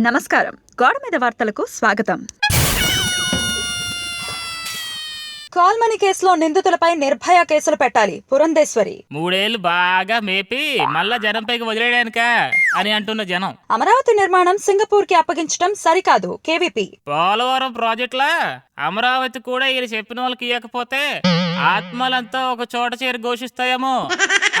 నమస్కారం. గోడ మీద వార్తలకు స్వాగతం. కాల్మనీ కేసులో నిందితులపై నిర్భయ కేసులు పెట్టాలి. పురంధేశ్వరి. మూడేళ్ళు బాగా మేపి మళ్ళా జనం పైకి వదిలేయడానిక అని అంటున్న జనం. అమరావతి నిర్మాణం సింగపూర్కి అప్పగించడం సరికాదు. కేవీపీ. పోలవరం ప్రాజెక్టులా అమరావతి కూడా ఈయన చెప్పిన వాళ్ళకి ఇవ్వకపోతే ఆత్మలంతా ఒక చోట చేరి ఘోషిస్తాయేమో.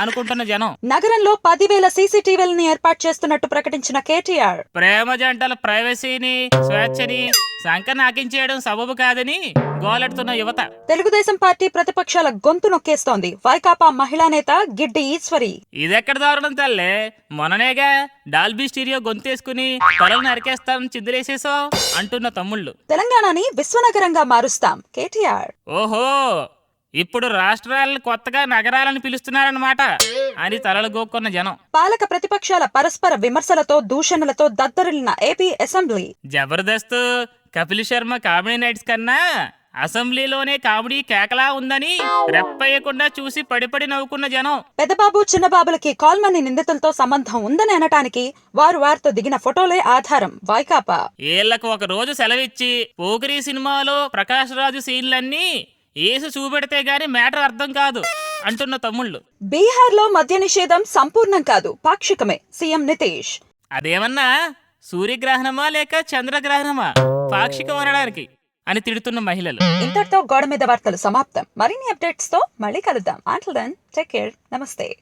అనుకుంటున్న జనం. నగరంలో పదివేల సీసీటీవీలను ఏర్పాటు చేస్తున్నట్టు ప్రకటించిన కేటీఆర్. ప్రేమ జంటల ప్రైవసీని స్వేచ్ఛని సంక నాకించేయడం సబబు కాదని గోలెడుతున్న యువత. తెలుగుదేశం పార్టీ ప్రతిపక్షాల గొంతు నొక్కేస్తోంది. వైకాపా మహిళా నేత గిడ్డి ఈశ్వరి. ఇదెక్కడ దారుణం తల్లే? మొన్ననేగా డాల్బీ స్టీరియో గొంతేసుకుని తలలు నరికేస్తాం చిందులేసేసావు అంటున్న తమ్ముళ్ళు. తెలంగాణని విశ్వనగరంగా మారుస్తాం. కేటీఆర్. ఓహో! ఇప్పుడు రాష్ట్రాలను కొత్తగా నగరాలను పిలుస్తున్నారన్నమాట అని తలలు గోక్కున్న జనం. పాలక ప్రతిపక్షాల పరస్పర విమర్శలతో దూషణలతో దద్దరిల్లిన AP assembly. Jabardasth Kapil Sharma comedy nights కన్నా అసెంబ్లీలోనే కామెడీ కేకలా ఉందని రెప్పయ్యకుండా చూసి పడిపడి నవ్వుకున్న జనం. పెద్దబాబు చిన్నబాబులకి కాల్మనీ నిందితులతో సంబంధం ఉందని అనటానికి వారు వారితో దిగిన ఫోటోలే ఆధారం. వైకాపా ఏళ్ళకు ఒక రోజు సెలవిచ్చి పోకిరి సినిమాలో ప్రకాష్ రాజు సీన్లన్నీ ఏసు చూపెడితే గాని మ్యాటర్ అర్థం కాదు అంటున్న తమ్ముళ్ళు. బీహార్లో మద్య నిషేధం సంపూర్ణం కాదు పాక్షికమే సీఎం నితీష్. అదేమన్నా సూర్యగ్రహణమా లేక చంద్రగ్రహణమా? పాక్షికం అనడానికి అని తిడుతున్న మహిళలు. ఇంతటితో గోడ మీద వార్తలు సమాప్తం. మరిన్ని అప్డేట్స్తో మళ్ళీ కలుద్దాం. అంటల్ దెన్ టేక్ కేర్ నమస్తే.